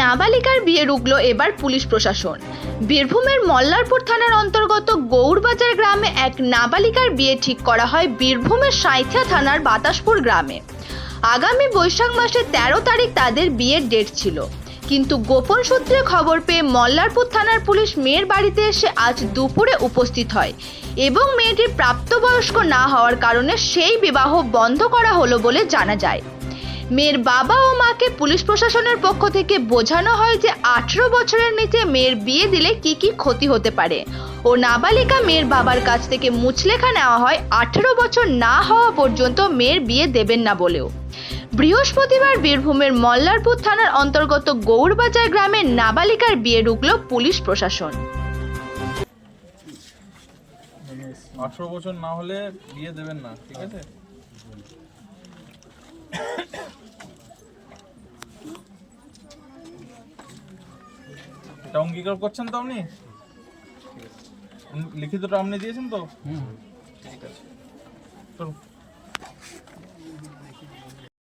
নাবালিকার বিয়ে রুগল এবার পুলিশ প্রশাসন। বীরভূমের মল্লারপুর থানার অন্তর্গত গৌরবাজার গ্রামে এক নাবালিকার বিয়ে ঠিক করা হয় বীরভূমের সাঁইথিয়া থানার বাতাসপুর গ্রামে। আগামী বৈশাখ মাসের তেরো তারিখ তাদের বিয়ের ডেট ছিল। কিন্তু গোপন সূত্রে খবর পেয়ে মল্লারপুর থানার পুলিশ মেয়ের বাড়িতে এসে আজ দুপুরে উপস্থিত হয় এবং মেয়েটির প্রাপ্তবয়স্ক না হওয়ার কারণে সেই বিবাহ বন্ধ করা হলো বলে জানা যায়। মেয়ের বাবা ও মাকে পুলিশ প্রশাসনের পক্ষ থেকে বোঝানো হয় যে আঠেরো বছরের নিচে মেয়ের বিয়ে দিলে কি কি ক্ষতি হতে পারে। ও নাবালিকা মেয়ের বাবার কাছ থেকে মুচলেখা নেওয়া হয়, আঠেরো বছর না হওয়া পর্যন্ত মেয়ের বিয়ে দেবেন না বলেও। বৃহস্পতিবার বীরভূমের মল্লারপুর থানার অন্তর্গত গৌরবাজার গ্রামের নাবালিকার বিয়ে রুকল পুলিশ প্রশাসন। আঠেরো বছর না হলে বিয়ে দেবেন না, ঠিক আছে? এটা অঙ্গীকার করছেন তো আপনি? লিখিতটা আপনি দিয়েছেন তো? ঠিক আছে।